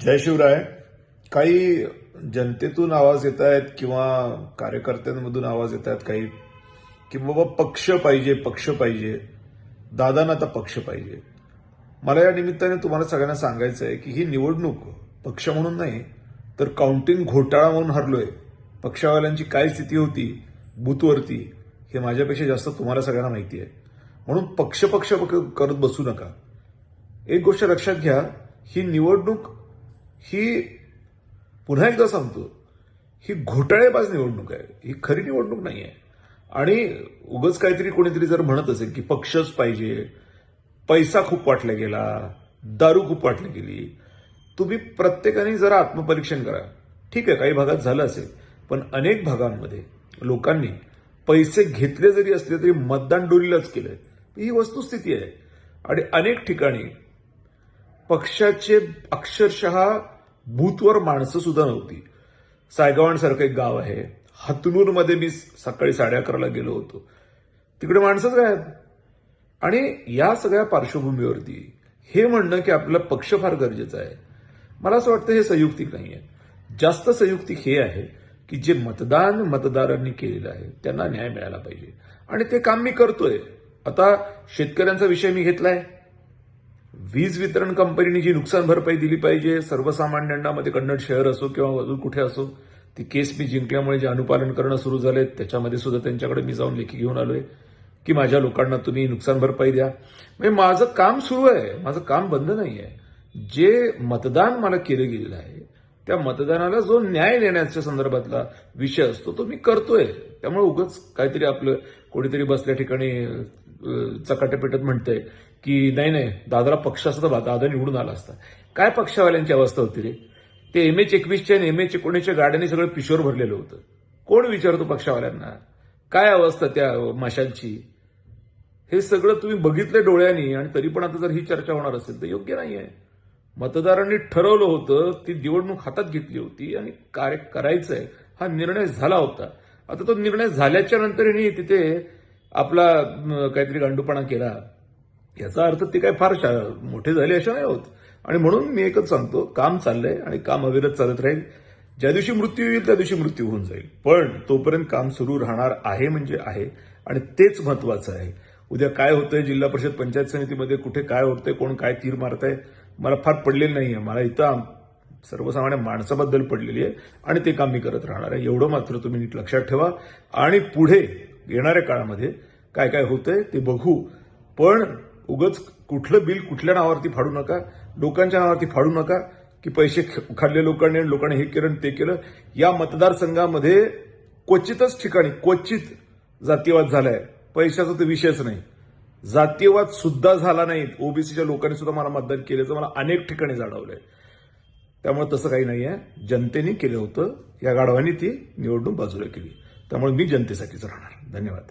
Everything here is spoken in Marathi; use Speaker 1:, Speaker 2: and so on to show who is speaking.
Speaker 1: जय शिवराय. काही जनतेतून आवाज येत आहेत किंवा कार्यकर्त्यांमधून आवाज येत आहेत काही की बाबा पक्ष पाहिजे पक्ष पाहिजे. दादांना आता पक्ष पाहिजे. मला या निमित्ताने तुम्हाला सगळ्यांना सांगायचं आहे की ही निवडणूक पक्ष म्हणून नाही तर काउंटिंग घोटाळा म्हणून हरलोय. पक्षावाल्यांची काय स्थिती होती बूथवरती हे माझ्यापेक्षा जास्त तुम्हाला सगळ्यांना माहिती आहे. म्हणून पक्ष पक्ष करत बसू नका. एक गोष्ट लक्षात घ्या ही निवडणूक ही पुन्हा एकदा सांगतो ही घोटाळेबाज निवडणूक आहे. ही खरी निवडणूक नाही आहे. आणि उगच काहीतरी कोणीतरी जर म्हणत असेल की पक्षच पाहिजे पैसा खूप वाटला गेला दारू खूप वाटली गेली तुम्ही प्रत्येकाने जरा आत्मपरीक्षण करा. ठीक आहे काही भागात झालं असेल पण अनेक भागांमध्ये लोकांनी पैसे घेतले जरी असले तरी मतदान डोलीलाच केलंय. ही वस्तुस्थिती आहे. आणि अनेक ठिकाणी पक्षाचे अक्षरशः बूथवर माणसं सुद्धा नव्हती. सायगावांसारखं एक गाव आहे. हतनूरमध्ये मी सकाळी साडे अकराला गेलो होतो. तिकडे माणसंच काय आणि या सगळ्या पार्श्वभूमीवरती हे म्हणणं की आपला पक्ष फार गरजेचा आहे. मला असं वाटतं हे संयुक्तिक नाही आहे. जास्त संयुक्तिक हे आहे की जे मतदान मतदारांनी केलेलं आहे त्यांना न्याय मिळाला पाहिजे. आणि ते काम मी करतोय. आता शेतकऱ्यांचा विषय मी घेतलाय. वीज वितरण कंपनीने जी नुकसान भरपाई दिली पाहिजे सर्वसामान्यांना मध्ये कन्नड शहर असो किंवा अजून कुठे असो ती केस मी जिंकल्यामुळे जे अनुपालन करणं सुरू झालंय त्याच्यामध्ये सुद्धा त्यांच्याकडे मी जाऊन लेखी घेऊन आलोय की माझ्या लोकांना तुम्ही नुकसान भरपाई द्या. म्हणजे माझं काम सुरू आहे माझं काम बंद नाही आहे जे मतदान मला केलं गेलेलं आहे त्या मतदानाला जो न्याय देण्याच्या संदर्भातला विषय असतो तो मी करतोय. त्यामुळे उगच काहीतरी आपलं कोणीतरी बसल्या ठिकाणी चकाटेपेटत म्हणतंय की नाही नाही दादाला पक्ष असता दादा निवडून आला असता. काय पक्षवाल्यांची अवस्था होती रे? ते एम एच एकवीसच्या आणि एम एच एकोणीसच्या गाड्यांनी सगळं पिशोर भरलेलं होतं. कोण विचारतो पक्षवाल्यांना? काय अवस्था त्या माशांची? हे सगळं तुम्ही बघितलं डोळ्यांनी आणि तरी पण आता जर ही चर्चा होणार असेल तर योग्य नाही आहे मतदारांनी ठरवलं होतं ती निवडणूक हातात घेतली होती आणि कार्य करायचं आहे हा निर्णय झाला होता. आता तो निर्णय झाल्याच्या नंतरही तिथे आपला काहीतरी गांडूपणा केला. याचा अर्थ ते काय फार मोठे झाले असे नाही होत. आणि म्हणून मी एकच सांगतो काम चाललंय आणि काम अविरत चालत राहील. ज्या दिवशी मृत्यू येईल त्या दिवशी मृत्यू होऊन जाईल. पण तोपर्यंत काम सुरू राहणार आहे म्हणजे आहे आणि तेच महत्वाचं आहे. उद्या काय होतंय जिल्हा परिषद पंचायत समितीमध्ये कुठे काय होतंय कोण काय तीर मारतंय मला फार पडलेलं नाही आहे मला इथं सर्वसामान्य माणसाबद्दल पडलेली आहे आणि ते काम मी करत राहणार आहे. एवढं मात्र तुम्ही नीट लक्षात ठेवा. आणि पुढे येणाऱ्या काळामध्ये काय काय होतंय ते बघू. पण उगच कुठलं बिल कुठल्या नावावरती फाडू नका. लोकांच्या नावावरती फाडू नका की पैसे ख- खाल्ले लोकांनी लोकांनी हे केलं आणि ते केलं. या मतदारसंघामध्ये क्वचितच ठिकाणी क्वचित जातीयवाद झालाय. पैशाचा तर विषयच नाही. जातीयवाद सुद्धा झाला नाही ओबीसीच्या लोकांनी सुद्धा मला मतदान केल्याचं मला अनेक ठिकाणी जाणवलंय. त्यामुळे तसं काही नाही आहे जनतेने केलं होतं. या गाढवांनी ती निवडणूक बाजूला केली. त्यामुळे मी जनतेसाठीच राहणार. धन्यवाद.